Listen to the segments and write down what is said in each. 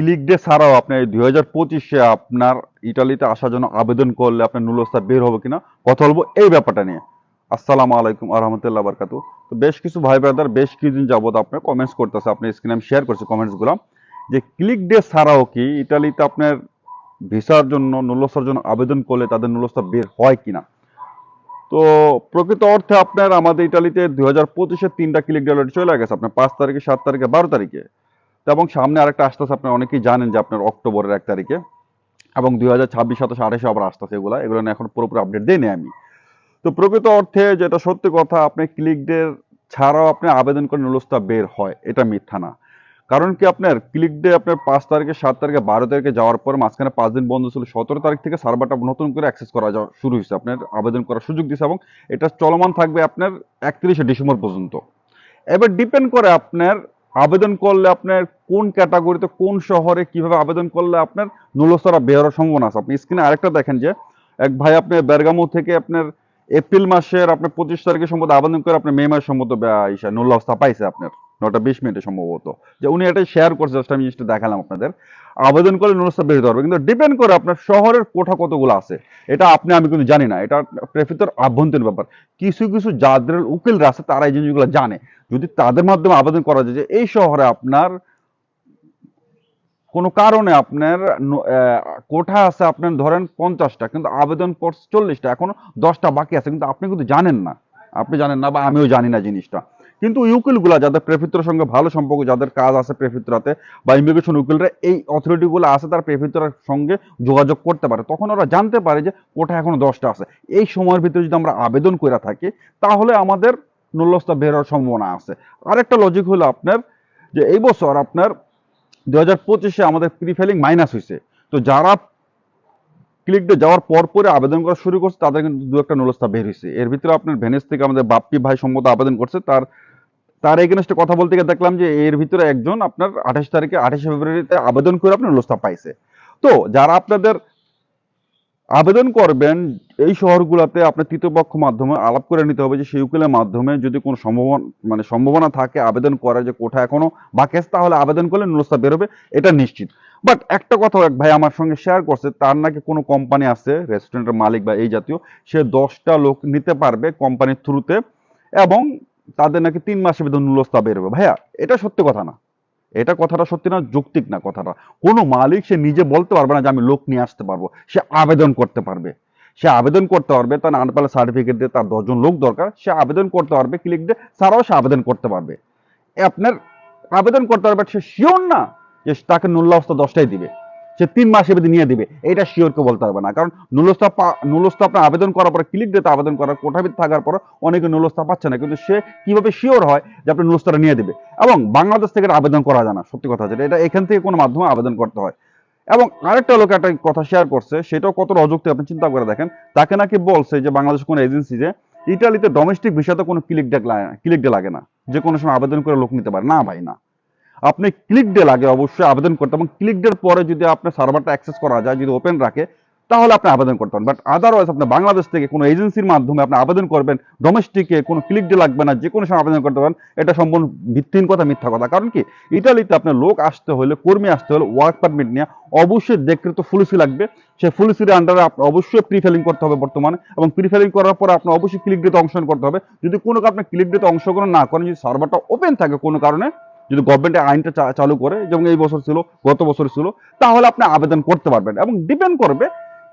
Click day ছাড়াও আপনি দুই হাজার পঁচিশে আপনার ইটালিতে আসার জন্য আবেদন করলে আপনার নুলস্তা বের হবে কিনা কথা বলব এই ব্যাপারটা নিয়ে। আসসালামু আলাইকুম আহমতুল্লাহ বারকাতু। তো বেশ কিছু ভাই ব্রাদার বেশ কিছুদিন যাবত আপনার কমেন্টস করতেছে, আপনি স্ক্রিনে আমি শেয়ার করছি কমেন্টসগুলো যে ক্লিক ডে ছাড়াও কি ইটালিতে আপনার ভিসার জন্য নুলস্তার জন্য আবেদন করলে তাদের নুলস্তা বের হয় কিনা? তো প্রকৃত অর্থে আপনার আমাদের ইটালিতে দুই হাজার পঁচিশে তিনটা ক্লিক ডে চলে গেছে, আপনার পাঁচ তারিখে, সাত তারিখে, বারো তারিখে। এবং সামনে আরেকটা আসতেছে, আপনার অনেকেই জানেন যে আপনার অক্টোবরের এক তারিখে এবং দুই হাজার ছাব্বিশ সাতাশ আঠাশে আবার আসতেছে এগুলো। এগুলো এখন পুরোপুরি আপডেট দেয়নি আমি। তো প্রকৃত অর্থে যেটা সত্যি কথা, আপনি ক্লিক ডে ছাড়াও আপনি আবেদন করে নুলস্তা বের হয়, এটা মিথ্যা না। কারণ কি আপনার ক্লিক ডে আপনার পাঁচ তারিখে, সাত তারিখে, বারো তারিখে যাওয়ার পর মাঝখানে পাঁচ দিন বন্ধ ছিল, সতেরো তারিখ থেকে সার্ভারটা নতুন করে অ্যাক্সেস করা যাওয়া শুরু হয়েছে। আপনার আবেদন করার সুযোগ দিয়েছে এবং এটা চলমান থাকবে আপনার একত্রিশে ডিসেম্বর পর্যন্ত। এবার ডিপেন্ড করে আপনার আবেদন করলে আপনার কোন ক্যাটাগরিতে, কোন শহরে কীভাবে আবেদন করলে আপনার নুলস্তরা বের হওয়ার সম্ভাবনা আছে? আপনি স্ক্রিনে আরেকটা দেখেন যে, এক ভাই আপনি বেরগামো থেকে আপনার এপ্রিল মাসের, আপনার পঁচিশ তারিখে সম্ভবত আবেদন করে আপনার মে মাসের সম্ভবত বে- ইসা নুল্লাস্তা পাইছে আপনার। নটা বিশ মিনিটে সম্ভবত। যে উনি এটা শেয়ার করছে জাস্ট আমি জিনিসটা দেখালাম আপনাদের। আবেদন করলে নুলস্তা বের হতে পারবে কিন্তু ডিপেন্ড করে আপনার শহরের কোঠা কতগুলো আছে। এটা আপনি, আমি কিন্তু জানি না, এটা প্রেফিতর আভ্যন্তরীণ ব্যাপার। কিছু কিছু যাদের উকিলরা আছে, তারা এই জিনিসগুলো জানে। যদি তাদের মাধ্যমে আবেদন করা যায় যে এই শহরে আপনার কোনো কারণে আপনার কোঠা আছে, আপনার ধরেন পঞ্চাশটা, কিন্তু আবেদন করছে চল্লিশটা, এখনও দশটা বাকি আছে, কিন্তু আপনি কিন্তু জানেন না। আপনি জানেন না বা আমিও জানি না জিনিসটা। কিন্তু উকিলগুলা, যাদের প্রেফিত্রের সঙ্গে ভালো সম্পর্ক, যাদের কাজ আছে প্রেফিত্রাতে বা ইমিগ্রেশন উকিলরা, এই অথরিটিগুলো আছে তার প্রেফিত্রার সঙ্গে যোগাযোগ করতে পারে। তখন ওরা জানতে পারে যে কোঠা এখনও দশটা আছে। এই সময়ের ভিতরে যদি আমরা আবেদন করে থাকি, তাহলে আমাদের নুল্লস্তা বের হওয়ার সম্ভাবনা আছে। আরেকটা লজিক হলো আপনার যে এই বছর আপনার দু হাজার পঁচিশে আমাদের প্রি ফাইলিং মাইনাস হয়েছে তো যারা ক্লিক ডে যাওয়ার পর পরে আবেদন করা শুরু করছে, তাদের কিন্তু দু একটা নুলস্তা বের হয়েছে এর ভিতরে আপনার ভেনিস থেকে আমাদের বাপ্পি ভাই সম্মত আবেদন করছে, তার তার এগেনস্টে কথা বলতে গিয়ে দেখলাম যে এর ভিতরে একজন আপনার আঠাশ তারিখে, আঠাশে ফেব্রুয়ারিতে আবেদন করে আপনার নুলস্তা পাইছে। তো যারা আপনাদের আবেদন করবেন, এই শহরগুলোতে আপনার তৃতীয়পক্ষ মাধ্যমে আলাপ করে নিতে হবে যে সেই উকিলের মাধ্যমে যদি কোনো সম্ভাবনা মানে সম্ভাবনা থাকে আবেদন করার যে কোঠা এখনও বাকি আছে, তাহলে আবেদন করলে নুলস্তা বেরোবে, এটা নিশ্চিত। বাট একটা কথা এক ভাই আমার সঙ্গে শেয়ার করছে, তার নাকি কোনো কোম্পানি আছে রেস্টুরেন্টের মালিক বা এই জাতীয়, সে দশটা লোক নিতে পারবে কোম্পানির থ্রুতে এবং তাদের নাকি তিন মাসের ভিতর নুলস্তা বেরোবে। ভাইয়া, এটা সত্যি কথা না। এটা কথাটা সত্যি না, যৌক্তিক না কথাটা। কোনো মালিক সে নিজে বলতে পারবে না যে আমি লোক নিয়ে আসতে পারব। সে আবেদন করতে পারবে। সে আবেদন করতে পারবে, তার আনপালে সার্টিফিকেট দিয়ে তার দশজন লোক দরকার, সে আবেদন করতে পারবে ক্লিক দিয়ে ছাড়াও সে আবেদন করতে পারবে। আপনার আবেদন করতে পারবে, সে শিওর না যে তাকে নুল্লাস্তা দশটাই দিবে। সে তিন মাসের ভিতরে নিয়ে দিবে। এটা শিওর কেউ বলতে পারবে না। কারণ নুলস্তা নুলস্তা আপনার আবেদন করার পরে ক্লিক ডেতে আবেদন করার কোঠাবিদ থাকার পর অনেকে নুলস্তা পাচ্ছে না। কিন্তু সে কীভাবে শিওর হয় যে আপনি নুলস্তাটা নিয়ে দিবে? এবং বাংলাদেশ থেকে আবেদন করা যায় না, সত্যি কথা যেটা। এটা এখান থেকে কোনো মাধ্যমে আবেদন করতে হয়। এবং আরেকটা লোক একটা কথা শেয়ার করছে, সেটাও কত অযুক্তি আপনি চিন্তা করে দেখেন। তাকে নাকি বলছে যে বাংলাদেশ কোনো এজেন্সি যে, ইটালিতে ডোমেস্টিক ভিসাতে কোনো ক্লিক ডে ক্লিক ডে লাগে না। যে কোনো সময় আবেদন করে লোক নিতে পারে। না ভাই, না। আপনি ক্লিক ডে লাগে অবশ্যই আবেদন করতে এবং ক্লিক ডের পরে যদি আপনার সার্ভারটা অ্যাক্সেস করা যায়, যদি ওপেন রাখে, তাহলে আপনি আবেদন করতে পারেন বাট আদারওয়াইজ আপনি বাংলাদেশ থেকে কোনো এজেন্সির মাধ্যমে আপনি আবেদন করবেন ডোমেস্টিকে কোনো ক্লিক ডে লাগবে না যে কোনো সময় আবেদন করতে পারেন, এটা সম্পূর্ণ ভিত্তিহীন কথা, মিথ্যা কথা। কারণ কি? ইটালিতে আপনার লোক আসতে হলে, কর্মী আসতে হলে ওয়ার্ক পারমিট নিয়ে অবশ্যই দেখতে তো ফুলসি লাগবে। সেই ফুলসির আন্ডারে আপনি অবশ্যই প্রি ফিলিং করতে হবে বর্তমানে এবং প্রি ফিলিং করার পরে আপনার অবশ্যই ক্লিক ডেতে অংশগ্রহণ করতে হবে। যদি কোনো আপনি ক্লিক ডেতে অংশগ্রহণ না করেন, যদি সার্ভারটা ওপেন থাকে কোনো কারণে যদি গভর্নমেন্ট আইনটা চালু করে, যেমন এই বছর ছিল, গত বছর ছিল, তাহলে আপনি আবেদন করতে পারবেন এবং ডিপেন্ড করবে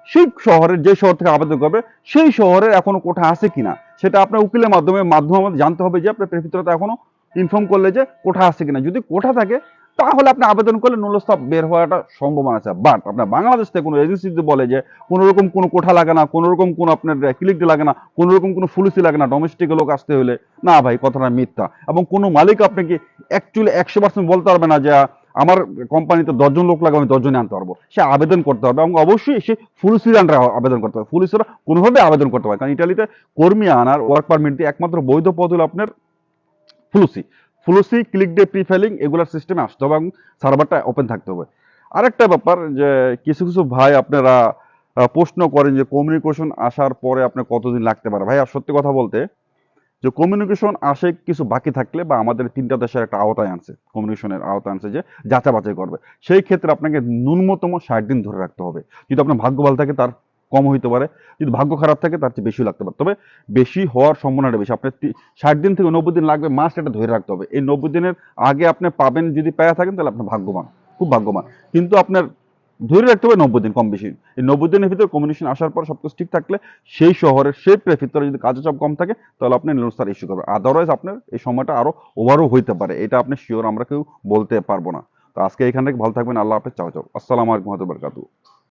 সেই শহরের যে শহর থেকে আবেদন করবে, সেই শহরের এখনও কোঠা আছে কিনা। সেটা আপনার উকিলের মাধ্যমে মাধ্যমে আমাদের জানতে হবে যে আপনার প্রেফিতরতা এখনও ইনফর্ম করলে যে কোঠা আছে কিনা। যদি কোঠা থাকে তাহলে আপনি আবেদন করলে নুলস্থা বের হওয়াটা সম্ভাবনা আছে। বাট আপনার বাংলাদেশ থেকে কোনো এজেন্সি যদি বলে যে কোনো রকম কোনো কোঠা লাগে না কোনো রকম কোনো আপনার ক্লিক লাগে না কোনো রকম কোনো ফুলিসি লাগে না ডোমেস্টিক লোক আসতে হলে, না ভাই, কথাটা মিথ্যা। এবং কোনো মালিক আপনাকে অ্যাকচুয়ালি একশো পার্সেন্ট বলতে পারবে না যে, আমার কোম্পানিতে দশজন লোক লাগবে আমি দশজনে আনতে পারব। সে আবেদন করতে হবে এবং অবশ্যই সে ফুলসির আন্ডারে আবেদন করতে হবে ফুলসিরা কোনোভাবে আবেদন করতে পারে কারণ ইটালিতে কর্মী আনার ওয়ার্ক পারমিট দিয়ে একমাত্র বৈধ পদ হলো আপনার ফুলসি ফুলসি ক্লিক ডে প্রি ফাইলিং এগুলোর সিস্টেমে আসতে হবে এবং সার্ভারটা ওপেন থাকতে হবে। আরেকটা ব্যাপার যে কিছু কিছু ভাই আপনারা প্রশ্ন করেন যে কমিউনিকেশন আসার পরে আপনার কতদিন লাগতে পারে? ভাই আর সত্যি কথা বলতে, যে কমিউনিকেশন আসে কিছু বাকি থাকলে বা আমাদের তিনটা দেশের একটা আওতায় আনছে কমিউনিকেশনের আওতায় আনছে যে যাচা বাছাই করবে। সেই ক্ষেত্রে আপনাকে ন্যূনতম ষাট দিন ধরে রাখতে হবে। যদি আপনার ভাগ্য ভালো থাকে তার কম হইতে পারে। যদি ভাগ্য খারাপ থাকে, তার চেয়ে বেশি লাগতে পারে। তবে বেশি হওয়ার সম্ভাবনাটা বেশি। আপনার ষাট দিন থেকে নব্বই দিন লাগবে মাস, এটা ধরে রাখতে হবে। এই নব্বই দিনের আগে আপনি পাবেন, যদি পেয়ে থাকেন, তাহলে আপনি ভাগ্যবান, খুব ভাগ্যবান। কিন্তু আপনার ধরে রাখতে হবে নব্বই দিন কম বেশি। এই নব্বই দিনের ভিতরে কমিউনিকেশন আসার পর সবকিছু ঠিক থাকলে সেই শহরের, সেই ভিতরে যদি কাজের চাপ কম থাকে, তাহলে আপনি স্টার ইস্যু করবেন। আদারওয়াইজ আপনার এই সময়টা আরও ওভারও হইতে পারে। এটা আপনি শিওর আমরা কেউ বলতে পারব না। তো আজকে এখান থেকে ভালো থাকবেন। আল্লাহ হাফেজ। চাও চাও। আসসালামু আলাইকুম রহমতুল্লাহ বারকাতুহু।